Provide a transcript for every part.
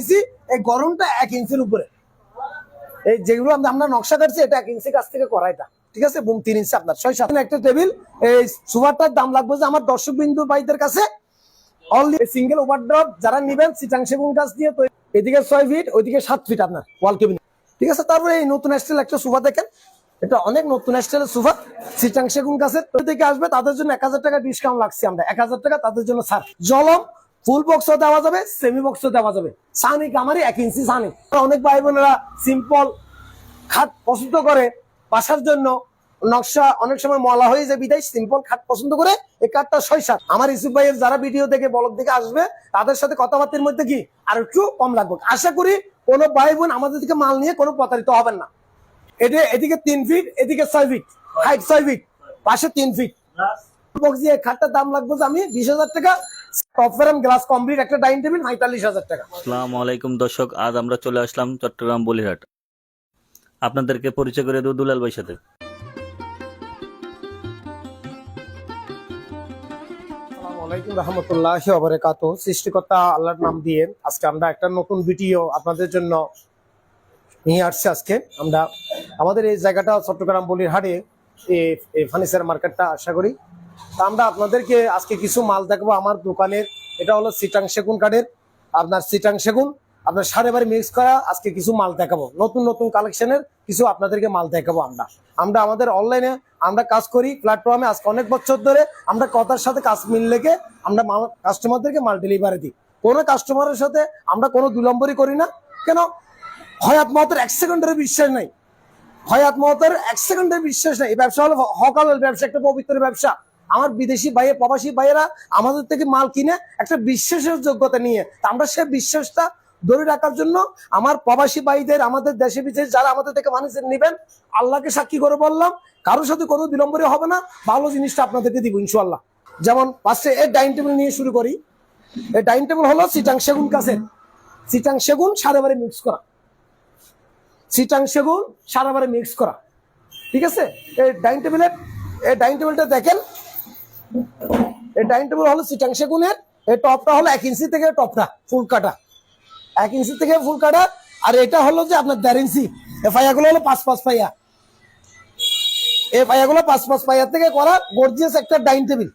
ইঞ্চি এই গরমটা এক ইঞ্চির উপরে। এই যেগুলো আমরা নকশা কাটছি এটা এক ইঞ্চি কাছ থেকে করা এটা ঠিক আছে? বুম তিন ইঞ্চি আপনার। ছয় সাত একটা টেবিল, এই সুপারটার দাম লাগবে যে আমার দর্শক বিন্দু ভাইদের কাছে। সিঙ্গেল ওভারড্রপ যারা নিবেন দিয়ে তৈরি। এদিকে ছয় ফিট ওইদিকে সাত ফিট আপনার ওয়াল কেবিন ঠিক আছে? তারপরে এই নতুন স্টাইল একটা সোফা দেখেন। এটা অনেক নতুন স্টাইলের সোফা। সিটাং সেগুন ওই থেকে আসবে, তাদের জন্য এক হাজার টাকা ডিসকাউন্ট লাগছে আমরা। এক হাজার টাকা তাদের জন্য ছাড়। জলম ফুল বক্সও দেওয়া যাবে সেমি বক্সও দেওয়া যাবে। সানি কামারি এক ইঞ্চি সানি। অনেক ভাই বোনেরা সিম্পল খাট পছন্দ করে বাসার জন্য নকশা অনেক সময় মলা হয়ে যায় বিদায় সিম্পল খাট পছন্দ করে এই কাঠটা ছয় সাত আমার ইসুফ ভাইয়ের যারা ভিডিও দেখে বলক দেখে আসবে তাদের সাথে কথাবার্তার মধ্যে কি আর একটু কম লাগবে। আশা করি কোনো ভাই বোন আমাদের দিকে মাল নিয়ে কোনো প্রতারিত হবেন না। এটা এদিকে তিন ফিট এদিকে ছয় ফিট হাইট ছয় ফিট পাশে তিন ফিট বক্স দিয়ে খাটটার দাম লাগবে যে আমি বিশ হাজার টাকা টপ গ্লাস কমপ্লিট একটা ডাইনিং টেবিল পঁয়তাল্লিশ হাজার টাকা। আসসালামু আলাইকুম দর্শক আজ আমরা চলে আসলাম চট্টগ্রাম আপনাদেরকে পরিচয় করে দেবো দুলাল ভাইয়ের সাথে। আলাইকুম রহমতুল্লাহ ওবরাকাত সৃষ্টিকর্তা আল্লাহর নাম দিয়ে আজকে আমরা একটা নতুন ভিডিও আপনাদের জন্য নিয়ে আসছি আজকে। আমরা আমাদের এই জায়গাটা চট্টগ্রাম বলির হাটে এই ফার্নিচার মার্কেটটা আশা করি। তা আমরা আপনাদেরকে আজকে কিছু মাল দেখাবো আমার দোকানের। এটা হলো সিটাং সেগুন কাঠের, আপনার সিটাং সেগুন। আপনার সাড়ে বাড়ি মিক্স করা আজকে কিছু মাল দেখাবো। নতুন নতুন কালেকশনের কিছু আপনাদেরকে মাল দেখাবো আমরা। আমরা আমাদের অনলাইনে আমরা কাজ করি প্ল্যাটফর্মে আজকে অনেক বছর ধরে আমরা কথার সাথে কাজ মিল লেগে আমরা কাস্টমারদেরকে মাল ডেলিভারি দিই। কোনো কাস্টমারের সাথে আমরা কোনো দুলম্বরি করি না। কেন? হয়াত মতের এক সেকেন্ডের বিশ্বাস নাই। হয়াত মতের এক সেকেন্ডের বিশ্বাস নাই। এই ব্যবসা হলো হকালের ব্যবসা, একটা পবিত্র ব্যবসা। আমার বিদেশি ভাইয়ের প্রবাসী ভাইয়েরা আমাদের থেকে মাল কিনে একটা বিশ্বাসের যোগ্যতা নিয়ে আমরা সে বিশ্বাসটা ধরে রাখার জন্য আমার প্রবাসী ভাইদের, আমাদের দেশে বিদেশে যারা আমাদের থেকে মানুষ নেবেন, আল্লাহকে সাক্ষী করে বললাম, কারোর সাথে কোনো বিলম্বরে হবে না, ভালো জিনিসটা আপনাদেরকে দিব ইনশাল্লাহ যেমন পাশে এর ডাইনিং টেবিল নিয়ে শুরু করি। এই ডাইনিং টেবিল হলো সিটাং সেগুন কাছের। সিটাং সেগুন সাড়ে বারে মিক্স করা। সিটাং সেগুন সারা বারে মিক্স করা। ঠিক আছে? এই ডাইনিং টেবিলের এই ডাইনিং টেবিলটা দেখেন। এই ডাইনিং টেবিল হলো সিটাং সেগুনের, এই টপটা হলো এক ইঞ্চি থেকে টপটা, ফুল কাটা। এক ইঞ্চি থেকে ফুল কাটা, আর এটা হলো যে আপনার দেড় ইঞ্চি। এই পাইয়াগুলো হলো পাঁচ পাঁচ পাইয়া এই পাইয়াগুলো পাঁচ পাঁচ পাইয়ার থেকে করা গর্জিয়াস একটা dining table.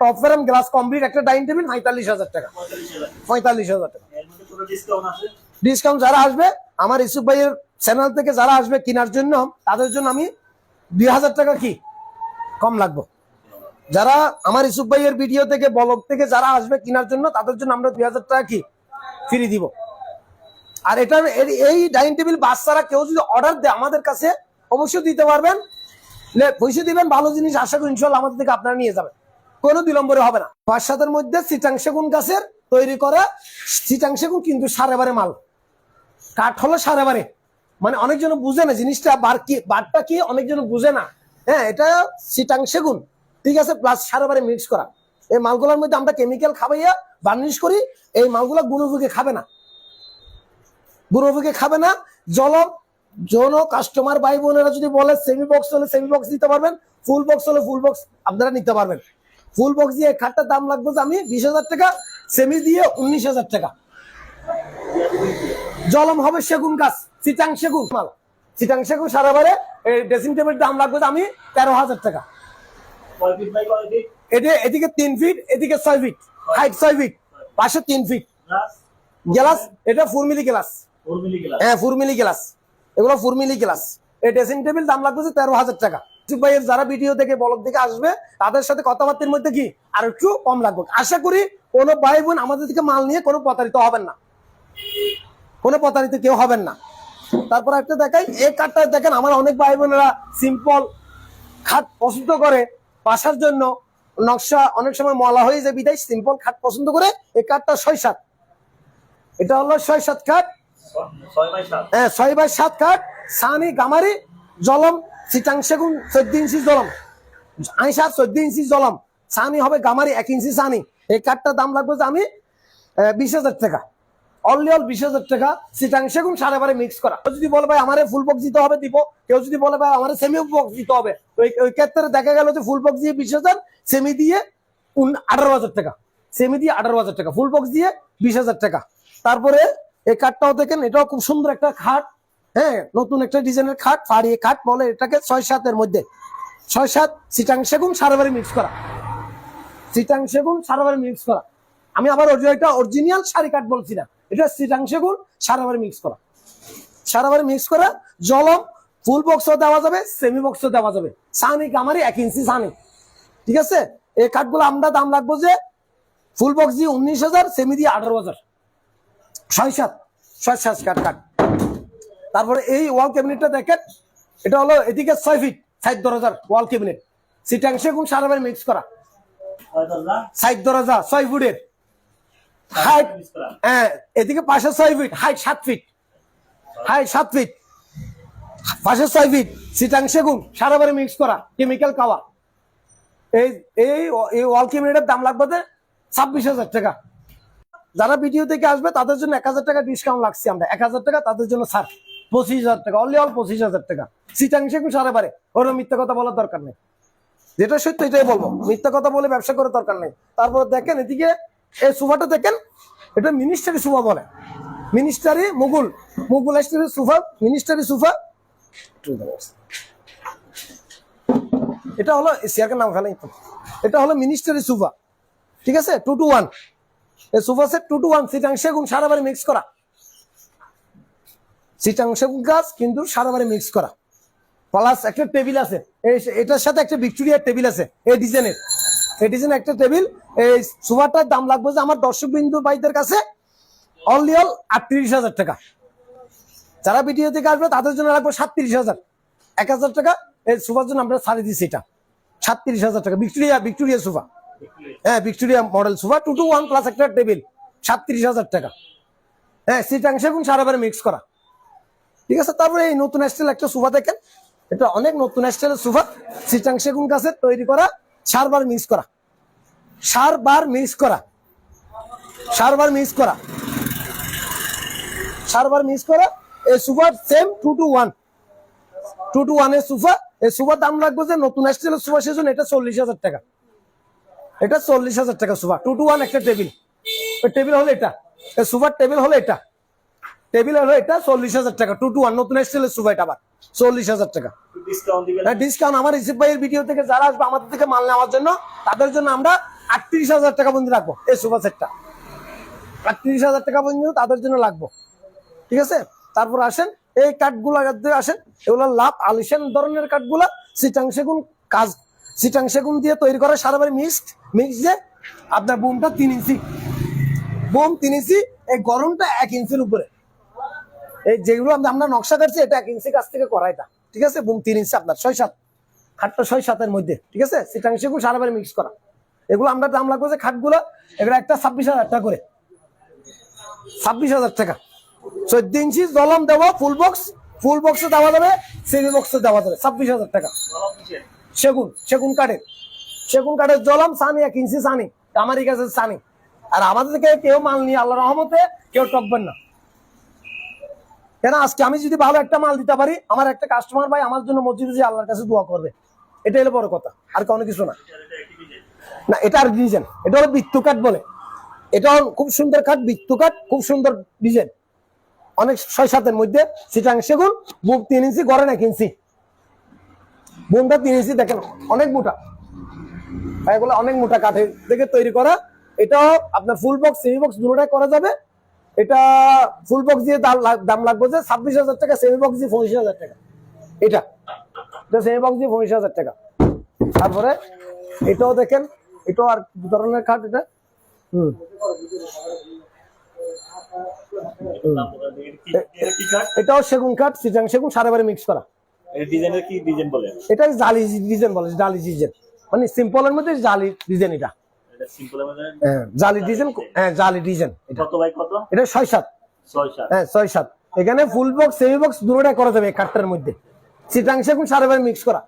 Top frame glass complete একটা ডাইনিং টেবিল পঁয়তাল্লিশ হাজার টাকা। পঁয়তাল্লিশ হাজার টাকা। ডিসকাউন্ট যারা আসবে, আমার ইসুফ ভাইয়ের চ্যানেল থেকে যারা আসবে কেনার জন্য, তাদের জন্য আমি দুই হাজার টাকা কি কম লাগবে। যারা আমার ইসুফ ভাইয়ের ভিডিও থেকে ব্লগ থেকে যারা আসবে কেনার জন্য, তাদের জন্য আমরা দুই হাজার টাকা কি ফ্রি দিব। আর এর- এই ডাইনিং টেবিল বাচ্চারা কেউ যদি অর্ডার দেয় আমাদের কাছে, অবশ্যই দিতে পারবেন। পয়সা দিবেন, ভালো জিনিস আশা করি ইনশাল্লাহ আমাদের থেকে আপনারা নিয়ে যাবেন। কোনো বিলম্বরে হবে না। সাতের মধ্যে সিটাং সেগুন গাছের তৈরি করা সিটাং সেগুন কিন্তু সাড়ে বারে মাল। কাঠ হলো সাড়ে বারে। মানে অনেকজন বুঝে না জিনিসটা বার কি বারটা কি অনেকজন বুঝে না। হ্যাঁ এটা সিটাং সেগুন। ঠিক আছে প্লাস সাড়ে বারে মিক্স করা। এই মালগুলোর মধ্যে আমরা কেমিক্যাল খাবাইয়া বার্নিশ করি, এই মালগুলো গুণভোগে খাবে না। গুণভোগে খাবে না। জল জন কাস্টমার ভাই বোনেরা যদি বলে সেমি বক্স হলে সেমি বক্স দিতে পারবেন ফুল বক্স হলে ফুল বক্স আপনারা নিতে পারবেন। ফুল বক্স দিয়ে খাটটার দাম লাগবে যে আমি বিশ হাজার টাকা সেমি দিয়ে উনিশ হাজার টাকা। জলম হবে সেগুন গাছ, চিটাং সেগুন। মাল চিটাং সেগুন সারাবারে এই ড্রেসিং টেবিল দাম লাগবে আমি তেরো হাজার টাকা। এটা এদিকে তিন ফিট এদিকে ছয় ফিট হাইট ছয় ফিট পাশে তিন ফিট গ্লাস? এটা ফুরমিলি গ্লাস। হ্যাঁ ফুরমিলি গ্লাস। এগুলো ফুরমিলি গ্লাস। এই ড্রেসিং টেবিল দাম লাগবে তেরো হাজার টাকা। ভাইয়ের যারা ভিডিও থেকে ব্লগ থেকে আসবে, তাদের সাথে কথাবার্তার মধ্যে কি আর একটু কম লাগবে আশা করি কোনো ভাই বোন আমাদের থেকে মাল নিয়ে কোনো প্রতারিত হবেন না। কোনো প্রতারিত কেউ হবেন না। তারপর একটা দেখাই এই কাঠটা দেখেন আমার অনেক ভাই বোনেরা সিম্পল খাট পছন্দ করে বাসার জন্য নকশা অনেক সময় মলা হয়ে যায় বিদায় সিম্পল খাট পছন্দ করে এই কাঠটা ছয় সাত। এটা হলো ছয় সাত খাট। হ্যাঁ ছয় বাই সাত খাট সানি গামারি জলম সিটাং সেগুন চোদ্দ ইঞ্চি জলম। আইসা চোদ্দ ইঞ্চি জলম। সানি হবে গামারি এক ইঞ্চি সানি। এই কাঠটার দাম লাগবে যে আমি বিশ হাজার টাকা। অনলি অল বিশ হাজার টাকা সিটাং সেগুন সাড়ে মিক্স করা। কেউ যদি বলে ভাই আমার ফুল বক্স দিতে হবে, দিব। কেউ যদি বলে ভাই আমার সেমি বক্স দিতে হবে, ওই ওই ক্ষেত্রে দেখা গেল যে ফুল বক্স দিয়ে বিশ হাজার সেমি দিয়ে আঠারো হাজার টাকা। সেমি দিয়ে আঠারো হাজার টাকা ফুল বক্স দিয়ে বিশ হাজার টাকা। তারপরে এই কাঠটাও দেখেন, এটাও খুব সুন্দর একটা খাট। হ্যাঁ নতুন একটা ডিজাইনের খাট ফাড়িয়ে খাট বলে এটাকে ছয় সাতের মধ্যে। ছয় সাত, সিটাং সেগুন সারাবারি মিক্স করা। সিটাং সেগুন সারাবারি মিক্স করা। আমি আবার এটা অরিজিনাল শাড়ি কাঠ বলছি না। এটা সিটাং সেগুন সারাবারি মিক্স করা। সারাবারি মিক্স করা জলম ফুল বক্সও দেওয়া যাবে সেমি বক্সও দেওয়া যাবে। সানি গামারি এক ইঞ্চি সানি ঠিক আছে? এই কাঠগুলো আমরা দাম লাগবো যে ফুল বক্স দিয়ে উনিশ হাজার সেমি দিয়ে আঠারো হাজার। ছয় সাত ছয় সাত কাঠ কাঠ। তারপরে এই ওয়াল ক্যাবিনেটটা দেখেন এটা হলো এদিকে ছয় ফিট সাইড দরজার ওয়াল ক্যাবিনেট সিটাংশে গুণ সারাবার মিক্স করা। সাইড দরজা? ছয় ফুটের হাইট হ্যাঁ এদিকে পাশে ছয় ফিট হাইট সাত ফিট হাইট সাত ফিট পাশে ছয় ফিট সিটাংশে গুণ সারাবারে মিক্স করা কেমিক্যাল কাওয়া এই এই এই ওয়াল দাম লাগবে ছাব্বিশ হাজার টাকা। যারা ভিডিও থেকে আসবে তাদের জন্য এক হাজার টাকা ডিসকাউন্ট লাগছে আমরা। এক হাজার টাকা তাদের জন্য ছাড়। পঁচিশ হাজার টাকা অনলি অল পঁচিশ হাজার টাকা। গুণ সারা পারে ওরা মিথ্যা কথা বলার দরকার নেই। যেটা সত্য এটাই বলব। মিথ্যা কথা বলে ব্যবসা করার দরকার নেই। তারপর দেখেন এদিকে এই সোফাটা দেখেন, এটা মিনিস্টারি সোফা বলে। মিনিস্টারি মুগুল মুগুল স্টারি সোফা মিনিস্টারি সোফা। এটা হলো সিয়াকের নাম খালাই এটা হলো মিনিস্টারি সোফা। ঠিক আছে? টু টু ওয়ান এই sofa set two two one সিটাং সেগুন সারাবারে মিক্স করা। সিটাং সেগুন গাছ, কিন্তু সারাবারে মিক্স করা। প্লাস একটা টেবিল আছে। এটার সাথে একটা ভিক্টোরিয়ার টেবিল আছে, এই ডিজাইনের ডিজাইনের একটা টেবিল এই সোফাটার দাম লাগবে যে আমার দর্শক বিন্দু ভাইদের কাছে অনলি অল আটত্রিশ হাজার টাকা। যারা ভিডিও থেকে আসবে, তাদের জন্য লাগবে সাতত্রিশ হাজার। এক হাজার টাকা, এই সোফার জন্য আমরা ছাড়ে দিচ্ছি এটা। সাতত্রিশ হাজার টাকা। ভিক্টোরিয়া ভিক্টোরিয়া সোফা হ্যাঁ Victoria model sofa two two one plus একটা টেবিল সাতত্রিশ হাজার টাকা। হ্যাঁ সিটাংশ এবং সারাবারে মিক্স করা। ঠিক আছে, তারপরে এই নতুন স্টাইল একটা সোফা দেখেন। এটা অনেক নতুন স্টাইলের সোফা সিটাং সেগুন গাছের তৈরি করা। সারবার মিক্স করা। সারবার মিক্স করা। সারবার মিক্স করা। সারবার মিক্স করা এই সোফার same two two one. Two two ওয়ানের সোফা এই সোফার দাম লাগবে যে নতুন স্টাইলের সোফা সেজন্য এটা চল্লিশ হাজার টাকা। এটা চল্লিশ হাজার টাকা সোফা। টু টু ওয়ান একটা টেবিল। টেবিল হলো এটা। সোফার টেবিল হলো এটা। টেবিল হলো এটা চল্লিশ হাজার টাকা। টু টু ওয়ান নতুন স্টাইলের সোফা এটা আবার। চল্লিশ হাজার টাকা। ডিসকাউন্ট আমার রিসিভ ভাইয়ের ভিডিও থেকে যারা আসবে আমাদের থেকে মাল নেওয়ার জন্য তাদের জন্য আমরা আটত্রিশ হাজার টাকা পর্যন্ত রাখব এই সোফা সেটটা। আটত্রিশ হাজার টাকা পর্যন্ত তাদের জন্য লাগবো। ঠিক আছে? তারপর আসেন এই কাঠগুলো আসেন এগুলো লাভ আলিশান ধরনের কাঠগুলা সিটাং সেগুন কাজ সিটাং সেগুন দিয়ে তৈরি করা সারাবারে মিক্সড মিক্স যে আপনার বুমটা তিন ইঞ্চি। বুম তিন ইঞ্চি এই গরমটা এক ইঞ্চির উপরে। এই যেগুলো আমরা নকশা করছি, এটা এক ইঞ্চি কাছ থেকে করা এটা ঠিক আছে? বুম তিন ইঞ্চি আপনার, ছয় সাত। খাটটা ছয় সাতের মধ্যে। ঠিক আছে? সিটাং সেগুন সারাবারে মিক্স করা। এগুলো আমরা দাম লাগবে যে খাটগুলো, এগুলো একটা ছাব্বিশ হাজার টাকা করে। ছাব্বিশ হাজার টাকা। চোদ্দ ইঞ্চি জলম দেওয়া ফুল বক্স ফুল বক্সে দেওয়া যাবে সেমি বক্সে দেওয়া যাবে। ছাব্বিশ হাজার টাকা। সেগুন সেগুন কাঠের। সেগুন কাঠের জলম সানি, এক ইঞ্চি সানি। আমারই কাছে সানি। আর আমাদেরকে কেউ মাল নিয়ে আল্লাহ রহমতে কেউ টকবেন না। কেন আজকে আমি যদি ভালো একটা মাল দিতে পারি, আমার একটা কাস্টমার ভাই আমার জন্য মসজিদে যে আল্লাহর কাছে দোয়া করবে। এটা হলো বড় কথা, আর কোনো কিছু না। না, এটা আর ডিজাইন এটা হলো বৃত্ত কাঠ বলে। এটা খুব সুন্দর কাঠ বৃত্ত কাঠ খুব সুন্দর ডিজাইন অনেক ছয় সাতের মধ্যে, সিটাং সেগুন বুক তিন ইঞ্চি গড়ে না ইঞ্চি। বুনটা তিন ইঞ্চি, দেখেন, অনেক মোটা। এগুলো অনেক মোটা কাঠের থেকে তৈরি করা। এটাও আপনার ফুল বক্স সেমি বক্স দুটোটাই করা যাবে। এটা ফুল বক্স দিয়ে দাম লাগবে যে ছাব্বিশ হাজার টাকা সেমি বক্স দিয়ে পঁচিশ হাজার টাকা। এটা। এটা সেমি বক্স দিয়ে পঁচিশ হাজার টাকা। তারপরে এটাও দেখেন এটাও আর ধরনের খাট এটা? হুম। এটাও সেগুন কাঠ সিটাং সেগুন সাড়ে বারে মিক্স করা। ডিজাইন বলে এটা জালি ডিজাইন বলে জালি ডিজাইন। মানে সিম্পলের মধ্যে জালি ডিজাইন এটা। জালি ডিজাইন হ্যাঁ জালি ডিজাইন কত বাই কত? এটা ছয় সাত। ছয় সাত। হ্যাঁ ছয় সাত। এখানে ফুল বক্স সেমি বক্স দুটোটাই করা যাবে কাঠটার মধ্যে। সিটাং সেগুন সাড়ে মিক্স করা।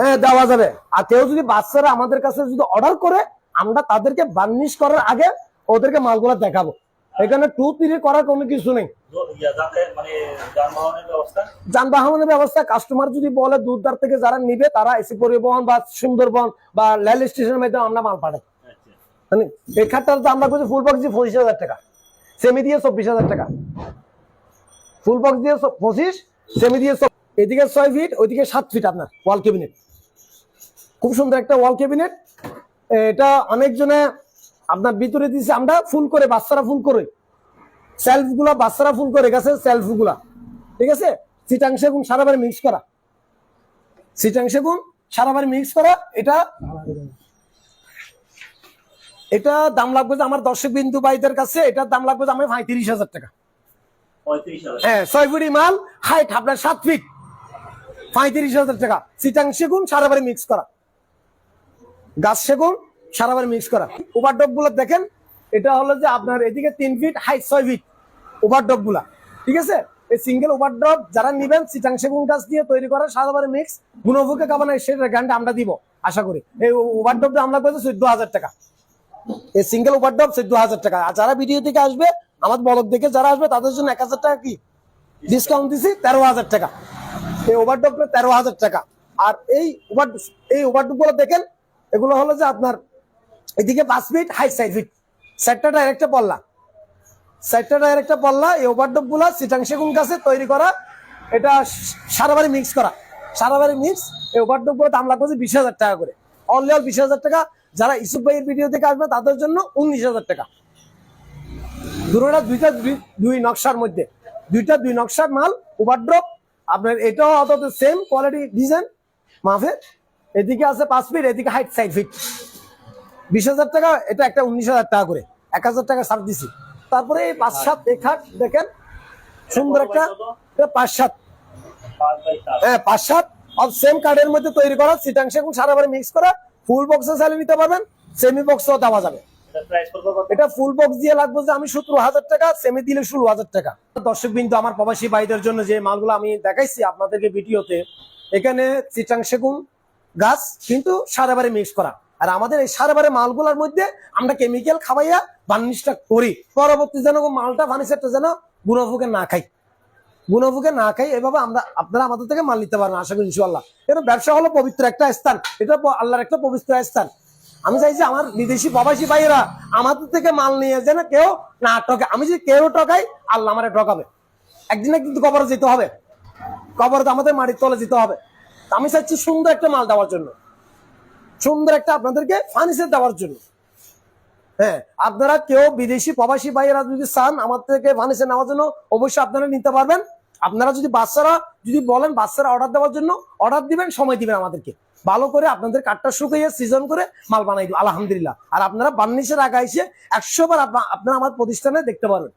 হ্যাঁ দেওয়া যাবে। আর কেউ যদি বাচ্চারা আমাদের কাছে যদি অর্ডার করে আমরা তাদেরকে বার্নিশ করার আগে ওদেরকে মালগুলো দেখাবো। এখানে টু থ্রি করার কোনো কিছু নেই। মানে যানবাহনের ব্যবস্থা? কাস্টমার যদি বলে দূরদার থেকে যারা নিবে তারা এসি পরিবহন বা সুন্দরবন বা রেল স্টেশনের মাধ্যমে আমরা মাল পাঠাই। মানে এই খাটটার দাম ফুল বক্স দিয়ে পঁচিশ হাজার টাকা সেমি দিয়ে চব্বিশ হাজার টাকা। ফুল বক্স দিয়ে পঁচিশ সেমি দিয়ে এদিকে ছয় ফিট ওইদিকে সাত ফিট আপনার ওয়াল ক্যাবিনেট খুব সুন্দর একটা ওয়াল ক্যাবিনেট এটা অনেকজনে আপনার ভিতরে দিয়েছে আমরা ফুল করে বাচ্চারা ফুল করে। সেলফগুলা বাচ্চারা ফুল করে গেছে সেলফগুলা ঠিক আছে? সিটাং সেগুন সারা বাড়ি মিক্স করা। সিটাং সেগুন সারা বাড়ি মিক্স করা এটা এটা দাম লাগবে যে আমার দর্শক বিন্দু ভাইদের কাছে এটার দাম লাগবে যে আমার পঁয়ত্রিশ হাজার টাকা। হ্যাঁ ছয় ফুটি মাল হাইট আপনার সাত ফিট পঁয়ত্রিশ হাজার টাকা। সিটাং সেগুন সারা বাড়ি মিক্স করা। গাছ সেগুন সারা বাড়ি মিক্স করা। ওভারডপগুলো দেখেন, এটা হলো যে আপনার এদিকে তিন ফিট হাই ছয় ফিট ওভারডপগুলা ঠিক আছে? এই সিঙ্গেল ওভারড্রপ যারা নিবেন সিটাং সেগুন গাছ দিয়ে তৈরি করা সারা মিক্স গুণভোগে কাবানা সেটার গ্যারান্টি আমরা দিব, আশা করি। এই ওভারডপটা আমরা করছি চোদ্দ হাজার টাকা। এই সিঙ্গেল ওভারডপ চোদ্দ হাজার টাকা। আর যারা ভিডিও থেকে আসবে, আমার বলক দেখে যারা আসবে, তাদের জন্য এক হাজার টাকা কি? ডিসকাউন্ট দিছি, তেরো হাজার টাকা। এই ওভারডপটা তেরো হাজার টাকা। আর এই ওভার এই ওভারডপগুলো দেখেন, এগুলো হলো যে আপনার এদিকে পাঁচ ফিট হাই সাইড ফিট সাইডটা ডাইরেক্টটা পল্লা। সাইডটা ডাইরেক্টটা পল্লা, এই ওভারডপগুলা সিটাং সেগুন গাছে তৈরি করা। এটা সারাবারি মিক্স করা। সারাবারি মিক্স এই ওভারডপগুলো দাম লাগবে বিশ হাজার টাকা করে। অনলি অল বিশ হাজার টাকা। যারা ইসুফ ভাইয়ের ভিডিও থেকে আসবে, তাদের জন্য উনিশ হাজার টাকা। দুটোটা দুইটা দুই- নকশার মধ্যে। দুইটা দুই নকশার মাল ওভারড্রপ আপনার এটাও অত সেম কোয়ালিটি ডিজাইন মাফে। এদিকে আছে পাঁচ ফিট এদিকে হাইট সাইড ফিট বিশ হাজার টাকা এটা একটা উনিশ হাজার টাকা করে। এক হাজার টাকা ছাড় দিছি। তারপরে এই পাঁচ সাত এই খাট দেখেন সুন্দর একটা পাঁচ সাত। হ্যাঁ পাঁচ সাত। অফ সেম কার্ডের মধ্যে তৈরি করা সিটাংশ এবং সারাবারে মিক্স করা ফুল বক্সে চালিয়ে নিতে পারবেন সেমি বক্সও দেওয়া যাবে। এটা ফুল বক্স দিয়ে লাগবে যে আমি সতেরো হাজার টাকা সেমি দিলে ষোলো হাজার টাকা। দর্শক বিন্দু আমার প্রবাসী ভাইদের জন্য যে মালগুলো আমি দেখাইছি আপনাদেরকে ভিডিওতে এখানে চিটাং সেগুন গাছ কিন্তু সারাবারে মিক্স করা। আর আমাদের এই সারাবারে মালগুলোর মধ্যে আমরা কেমিক্যাল খাওয়াইয়া বার্নিশটা করি। পরবর্তী যেন মালটা ফার্নিচারটা যেন গুণভোগে না খাই। গুণভোগে না খাই, এভাবে আমরা আপনারা আমাদের থেকে মাল নিতে পারেন, আশা করি ইনশাল্লাহ কারণ ব্যবসা হলো পবিত্র একটা স্থান। এটা আল্লাহর একটা পবিত্র স্থান। আমি চাইছি আমার বিদেশি প্রবাসী ভাইয়েরা আমাদের থেকে মাল নিয়ে যেন কেউ না ঠকে আমি যদি কেউ টকাই আল্লাহ আমারে টকাবে একদিনে কিন্তু কবরে যেতে হবে। কবরে তো আমাদের মাটির তলে যেতে হবে। আমি চাইছি সুন্দর একটা মাল দেওয়ার জন্য। সুন্দর একটা আপনাদেরকে ফার্নিচার দেওয়ার জন্য। হ্যাঁ আপনারা কেউ বিদেশি, প্রবাসী ভাইয়েরা যদি চান আমার থেকে ফার্নিচার নেওয়ার জন্য, অবশ্যই আপনারা নিতে পারবেন। আপনারা যদি বাচ্চারা, যদি বলেন বাচ্চারা অর্ডার দেওয়ার জন্য অর্ডার দিবেন, সময় দিবেন আমাদেরকে। ভালো করে আপনাদের কাঠটা শুকিয়ে সিজন করে মাল বানাই দিব, আলহামদুলিল্লাহ। আর আপনারা বার্নিশের আগে এসে একশো বার আপনারা আমার প্রতিষ্ঠানে দেখতে পারবেন।